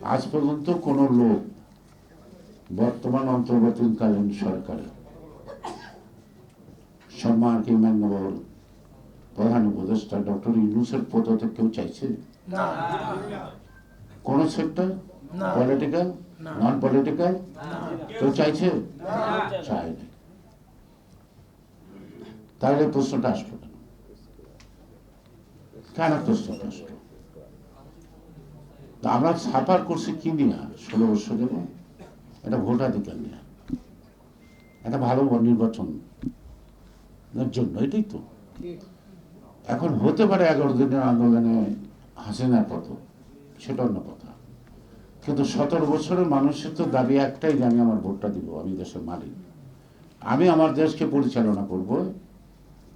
আজ পর্যন্ত কোনো লোক বর্তমান অন্তর্বর্তীকালীন সরকারের সম্মানকে মান্যবর প্রধান উপদেষ্টা ডক্টর ইউনুসের পদতে কেউ চাইছে? কোন সেক্টর? পলিটিক্যাল নন পলিটিক্যাল কেউ চাইছে? চায় না তাহলে প্রশ্নটা আসলো কেন কেন প্রশ্নটা আসলো তা আমরা সাফার করছি কি নিয়ে ষোলো বছর এটা ভোটাধিকার নিয়ে একটা ভালো নির্বাচন জন্য, এটাই তো। এখন হতে পারে এগারো দিনের আন্দোলনে হাসিনার পথ সেটা অন্য কথা। কিন্তু সতেরো বছরের মানুষের তো দাবি একটাই যে আমি আমার ভোটটা দিব, আমি দেশের মালিক। আমি আমার দেশকে পরিচালনা করব,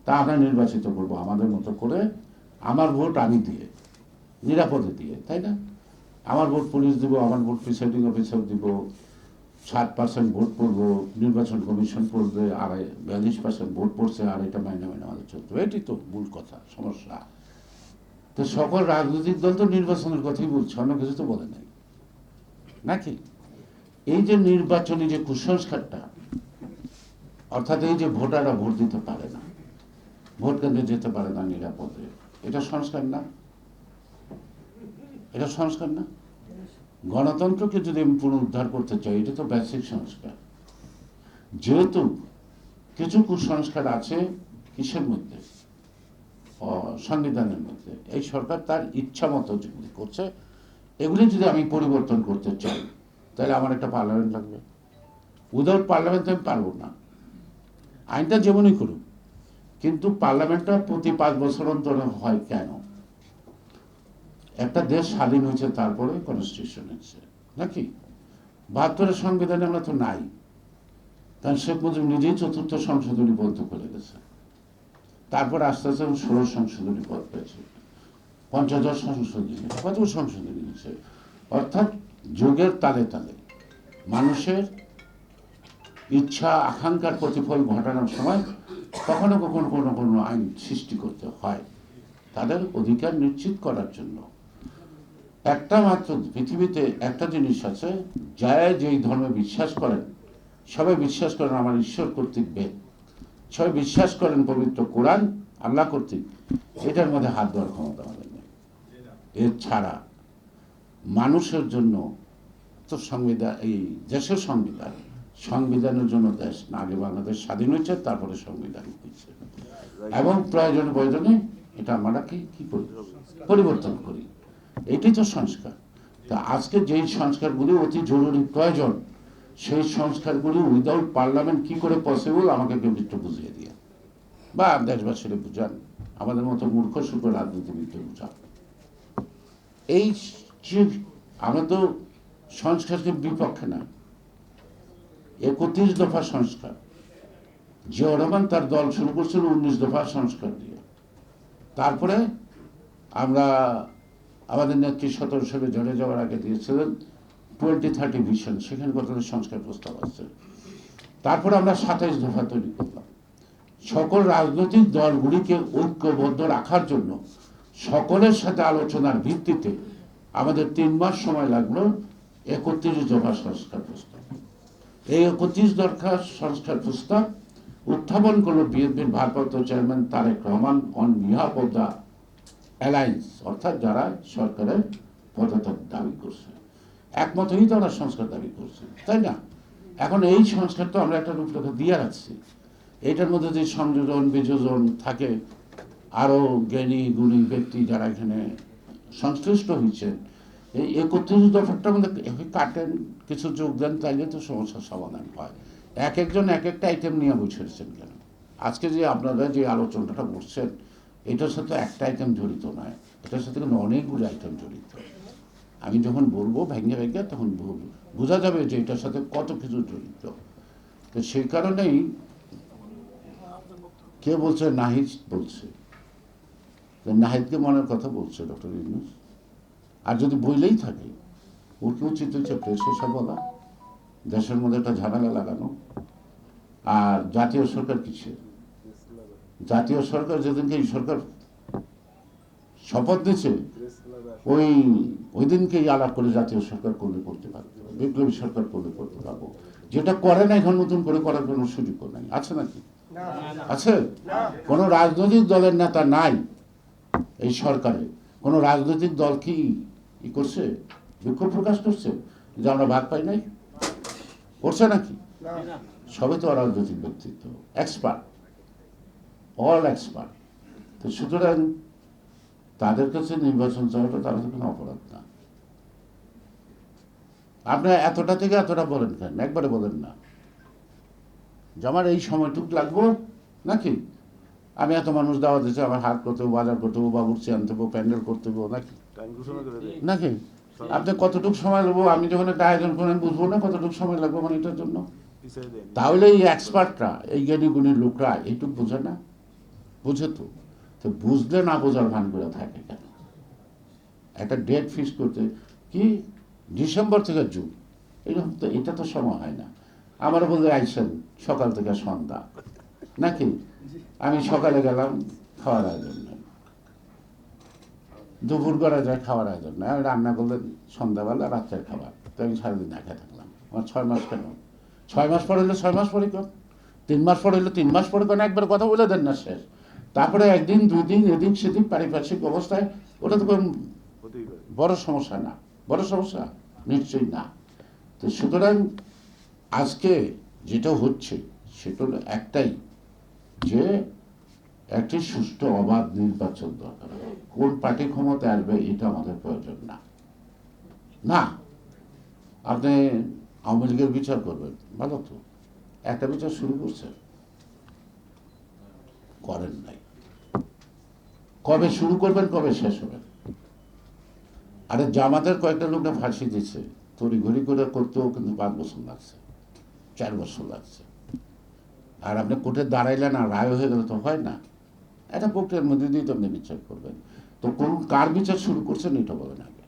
তা আমরা নির্বাচিত করব আমাদের মতো করে। আমার ভোট আমি দিয়ে, নিরাপদে দিয়ে, তাই না? আমার ভোট পুলিশ দিব, আমার ভোট প্রিসাইডিং অফিসার দিব সাত পার্সেন্ট ভোট পড়ব, নির্বাচন কমিশন পড়বে, আড়াই, বিয়াল্লিশ পার্সেন্ট ভোট পড়ছে আড়াইটা মাইনে মাইনে আমাদের চলতে এটি তো মূল কথা, সমস্যা। তো সকল রাজনৈতিক দল তো নির্বাচনের কথাই বলছে, অন্য কিছু তো বলে নাই। নাকি? এই যে নির্বাচনী যে কুসংস্কারটা, অর্থাৎ এই যে ভোটাররা ভোট দিতে পারে না, ভোট কেন্দ্রে যেতে পারে না নিরাপদে, এটা সংস্কার না? এটা সংস্কার না? গণতন্ত্রকে যদি আমি পুনরুদ্ধার করতে চাই, এটা তো বেসিক সংস্কার। যেহেতু কিছু কুসংস্কার আছে কিসের মধ্যে? সংবিধানের মধ্যে। এই সরকার তার ইচ্ছা মতো যেগুলি করছে, এগুলি যদি আমি পরিবর্তন করতে চাই, তাহলে আমার একটা পার্লামেন্ট লাগবে। উইদাউট পার্লামেন্ট আমি পারব না। আইনটা যেমনই করুক, কিন্তু পার্লামেন্টটা প্রতি পাঁচ বছর অন্তর হয় কেন? একটা দেশ স্বাধীন হয়েছে, তারপরে কনস্টিটিউশন হয়েছে নাকি? বাহাত্তরের সংবিধানে আমরা তো নাই। কারণ শেখ মুজিব নিজেই চতুর্থ সংশোধনী বন্ধ করে গেছে। তারপর আস্তে আস্তে ষোলো সংশোধনী পদ পেয়েছে। পঞ্চদশ সংশোধনী কত সংশোধনী হয়েছে? অর্থাৎ যুগের তালে তালে মানুষের ইচ্ছা, আকাঙ্ক্ষার প্রতিফল ঘটানোর সময় কখনো কখনো কোনো কোনো আইন সৃষ্টি করতে হয়। তাদের অধিকার নিশ্চিত করার জন্য একটা মাত্র পৃথিবীতে একটা জিনিস আছে, যায় যেই ধর্মে বিশ্বাস করেন, সবাই বিশ্বাস করেন আমার ঈশ্বর কর্তৃক বেদ। সবাই বিশ্বাস করেন পবিত্র কোরআন, আল্লাহ কর্তৃক। এটার মধ্যে হাত দেওয়ার ক্ষমতা আমাদের নেই। এর ছাড়া মানুষের জন্য তো সংবিধান এই দেশের সংবিধান, সংবিধানের জন্য দেশ না, আগে বাংলাদেশ স্বাধীন হয়েছে, তারপরে সংবিধান হয়েছে। এবং প্রয়োজনে প্রয়োজনে এটা আমরা কি করি? পরিবর্তন করি। এটাই তো সংস্কার। তা আজকে যেই সংস্কারগুলি অতি জরুরি প্রয়োজন, সেই সংস্কারগুলি উইদাউট পার্লামেন্ট কি করে পসিবল আমাকে কেউ একটু বুঝিয়ে দিয়ে। বা দেশবাসীরা বুঝান, আমাদের মতো মূর্খ সুখ রাজনীতিবিদ বুঝান। এই যে আমরা তো সংস্কারকে বিপক্ষে না একত্রিশ দফা সংস্কার। জিয়া রহমান তার দল শুরু করছিল, উনিশ দফা সংস্কার দিয়ে। তারপরে আমরা আমাদের নেত্রী সতেরো সালে ঝরে যাওয়ার আগে দিয়েছিলেন টোয়েন্টি থার্টি ভিশন, সেখানে কত সংস্কার প্রস্তাব আছে। তারপর আমরা সাতাইশ দফা তৈরি করলাম। সকল রাজনৈতিক দলগুলিকে ঐক্যবদ্ধ রাখার জন্য সকলের সাথে আলোচনার ভিত্তিতে আমাদের তিন মাস সময় লাগল একত্রিশ দফা সংস্কার প্রস্তাব। এই একত্রিশ দরকার সংস্কার প্রস্তাব উত্থাপন করল বিএনপির ভারপ্রাপ্ত chairman Tarique Rahman on behalf alliance অর্থাৎ যারা সরকারের পদত্যাগ দাবি করছে। একমত হয়েই তারা সংস্কার দাবি করছে, তাই না? এখন এই সংস্কার তো আমরা একটা রূপরেখা দিয়ে রাখছি। এটার মধ্যে যে সংযোজন, বিযোজন থাকে, আরও জ্ঞানী, গুণী ব্যক্তি যারা এখানে সংশ্লিষ্ট হয়েছেন এই একত্রিশ দফারটার মধ্যে কাটেন, কিছু যোগ দেন, তাইলে তো সমস্যার সমাধান হয়। এক একজন এক একটা আইটেম নিয়ে বসেছেন কেন? আজকে যে আপনারা যে আলোচনাটা করছেন এটার সাথে একটা আইটেম জড়িত নয়। এটার সাথে কিন্তু অনেকগুলো আইটেম জড়িত। আমি যখন বলব ভেঙে ভেঙে, তখন বোঝা যাবে যে এটার সাথে কত কিছু জড়িত। তো সেই কারণেই কে বলছে? নাহিদ বলছে। নাহিদকে মনের কথা বলছে ডক্টর ইউনুস। আর যদি বইলেই থাকে ওর কি উচিত হচ্ছে প্রেস এসে বলা দেশের মধ্যে একটা ঝামেলা লাগানো। আর জাতীয় সরকার কিসের? জাতীয় সরকার যেদিনকে এই সরকার শপথ নিচ্ছে ওই ওই দিনকেই আলাপ করে জাতীয় সরকার করলে করতে পারব, বিপ্লবী সরকার করলে করতে পারব। যেটা করে না এখন নতুন করে করার কোনো সুযোগও নাই। আছে নাকি? আছে? কোন রাজনৈতিক দলের নেতা নাই এই সরকারে। কোন রাজনৈতিক দল কি ই করছে? বিক্ষোভ প্রকাশ করছে যে আমরা ভাগ পাই নাই? করছে নাকি? সবে তো অরাজনৈতিক ব্যক্তিত্ব এক্সপার্ট অল এক্সপার্ট তো সুতরাং তাদের কাছে নির্বাচন চাওয়াটা তাদের কোনো অপরাধ না। আপনি এতটা থেকে এতটা বলেন কেন? একবারে বলেন না। যে আমার এই সময়টুক লাগবো নাকি? আমি এত মানুষ দাওয়া দিচ্ছি আমার হাত করতে হবে বাজার করতে হবে বাবুর্চি আনতে হবে প্যান্ডেল করতে হবে নাকি? নাকি? আপনি কতটুকু সময় লাগবো? আমি যখন একটা আয়োজন করেন বুঝব না কতটুকু সময় লাগবে মানে এটার জন্য। তাহলে এই এক্সপার্টরা এই জ্ঞানী গুণী লোকরা এইটুকু বোঝে না। বুঝে তো? তো বুঝলে না বোঝার ভান করে থাকে কেন? একটা ডেট ফিক্স করতে, কি? ডিসেম্বর থেকে জুন। এরকম তো, এটা তো সময় হয় না। আমার বলতে আইসেন সকাল থেকে সন্ধ্যা। নাকি? আমি সকালে গেলাম, খাওয়ার আয়োজন দুপুর করা যায়, খাওয়ার আয়োজন নেই। রান্না করলে সন্ধ্যাবেলা রাত্রের খাবার। তো আমি সারাদিন একা থাকলাম। আমার ছয় মাস কেন? ছয় মাস পর হইলে ছয় মাস পরে কর তিন মাস পর হইলে তিন মাস পরে কেন? একবার কথা বলে দেন না শেষ। তারপরে একদিন দুই দিন এদিন, সেদিন পারিপার্শ্বিক অবস্থায়, ওটা তো বড় সমস্যা না। বড় সমস্যা? নিশ্চয়ই না। তো সুতরাং আজকে যেটা হচ্ছে, সেটা হলো একটাই যে একটি সুষ্ঠু অবাধ নির্বাচন দরকার। কোন পার্টি ক্ষমতা আসবে, এটা আমাদের প্রয়োজন না। না, আপনি আওয়ামী লীগের বিচার করবেন, ভালো তো। একটা বিচার শুরু করছে করেন নাই। কবে শুরু করবেন, কবে শেষ হবে? আরে জামাতের কয়েকটা লোকটা ফাঁসি দিচ্ছে তড়ি ঘড়ি করে করতেও কিন্তু পাঁচ বছর লাগছে, চার বছর লাগছে। আর আপনি কোর্টে দাঁড়াইলেন আর রায় হয়ে গেলে তো হয় না। এটা প্রক্রিয়ার মধ্যে দিয়েই তো আপনি বিচার করবেন। তো কোন, কার বিচার শুরু করছেন এটা বলেন আগে।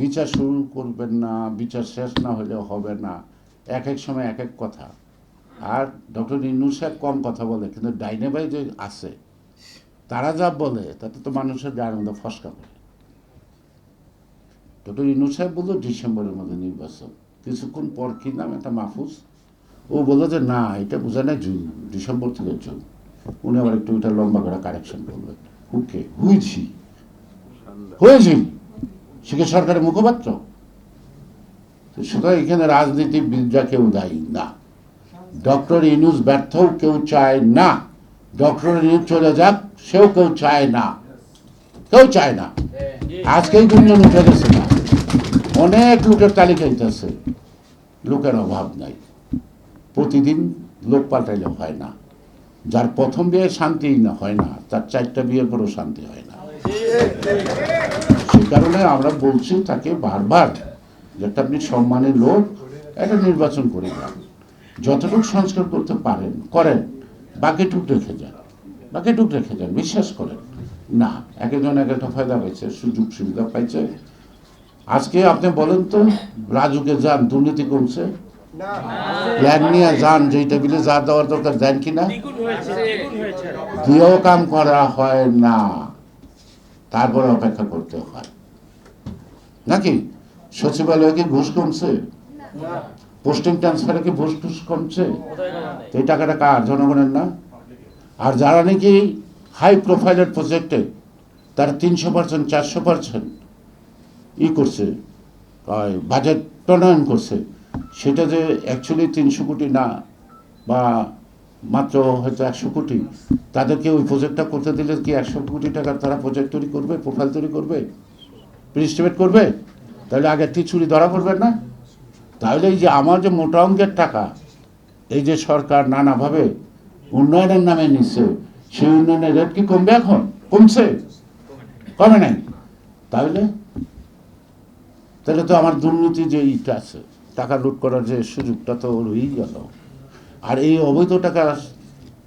বিচার শুরু করবেন না, বিচার শেষ না হলে হবে না। এক এক সময় এক এক কথা। আর ডক্টর ইন্নু সাহেব কম কথা বলে, কিন্তু ডাইনে ভাই যে আছে তারা যা বলে, তাতে তো মানুষের গায়ের মধ্যে ফসকা পড়ে। ডক্টর ইনু সাহেব বলল, ডিসেম্বরের মধ্যে নির্বাচন। কিছুক্ষণ পর কি নাম? একটা মাহফুজ। ও বলল যে, না, এটা বোঝা না জুন, ডিসেম্বর থেকে জুন। উনি আবার একটু এটা লম্বা করে কারেকশন করবেন ওকে হুইছি হয়েছি সে সরকারের মুখপাত্র? সুতরাং এখানে রাজনীতিবিদরা কেউ দায়ী না। ডক্টর ইনুস ব্যর্থও কেউ চায় না। ডক্টর ইনুস চলে যাক, সেও কেউ চায় না। কেউ চায় না। আজকেই গুঞ্জন উঠে গেছে না। অনেক লোকের তালিকা দিতেছে লোকের অভাব নাই। প্রতিদিন লোক পাল্টাইলে হয় না। যার প্রথম বিয়ে শান্তি না হয় না, তার চারটা বিয়ের পরেও শান্তি হয় না। সেই কারণে আমরা বলছি তাকে বারবার যেটা আপনি সম্মানের লোক, একটা নির্বাচন করে যান। যতটুকু সংস্কার করতে পারেন, করেন। বাকিটুক রেখে যান। বাকিটুক রেখে যান বিশ্বাস করেন। না এক একজন এক একটা ফায়দা পাইছে সুযোগ সুবিধা পাইছে। আজকে আপনি বলেন তো রাজুকে যান দুর্নীতি কমছে। প্ল্যান নিয়ে যান যেই টেবিলে যা দেওয়ার দরকার দেন কিনা? দিয়েও কাম করা হয় না। তারপরে অপেক্ষা করতে হয়। নাকি? সচিবালয়ে কি ঘুষ কমছে? পোস্টিং ট্রান্সফারে কি ঘুষ ঘুষ কমছে? এই টাকাটা কার? জনগণের না? আর যারা নাকি হাই প্রোফাইলের প্রজেক্টে তারা তিনশো পার্সেন্ট চারশো পার্সেন্ট ই করছে বাজেট প্রণয়ন করছে, সেটা যে অ্যাকচুয়ালি তিনশো কোটি না, বা মাত্র হয়তো একশো কোটি, তাদেরকে ওই প্রজেক্টটা করতে দিলে কি একশো কোটি টাকার তারা প্রজেক্ট তৈরি করবে প্রোফাইল তৈরি করবে? প্রিস্টিমেট করবে? তাহলে আগের থেকে ধরা পড়বে না? তাহলে এই যে আমার যে মোটা অঙ্কের টাকা, এই যে সরকার নানাভাবে উন্নয়নের নামে নিচ্ছে, সেই উন্নয়নের রেট কি কমবে এখন? কমছে? কমে নাই। তাহলে? তাহলে তো আমার দুর্নীতি যে ইটা আছে, টাকা লুট করার যে সুযোগটা তো রয়েই গেল। আর এই অবৈধ টাকা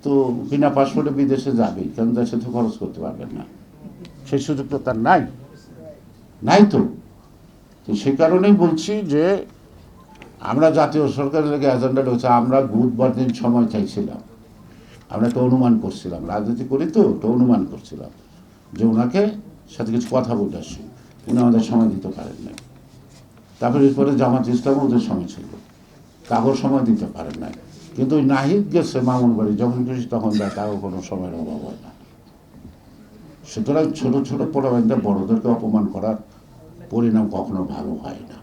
তো বিনা পাসপোর্টে বিদেশে যাবেই, কারণ দেশে তো খরচ করতে পারবেন না। সেই সুযোগটা তার নাই। নাই তো? তো সে কারণেই বলছি যে আমরা জাতীয় সরকারের লেগে এজেন্ডা রয়েছে আমরা বুধবার দিন সময় চাইছিলাম। আমরা তো অনুমান করছিলাম। রাজনীতি করি তো তো অনুমান করছিলাম যে ওনাকে সাথে কিছু কথা বলে আসি উনি আমাদের সময় দিতে পারেন নাই। তারপরে এরপরে জামাত ইসলাম ওদের সময় ছিল। তাকেও সময় দিতে পারেন নাই। কিন্তু ওই নাহিদ গেছে মামুন বাড়ি, যখন খুশি তখন দেয় তাও কোনো সময়ের অভাব হয় না। সুতরাং ছোট ছোট পোলাবাইনটা বড়দেরকে অপমান করার পরিণাম কখনো ভালো হয় না।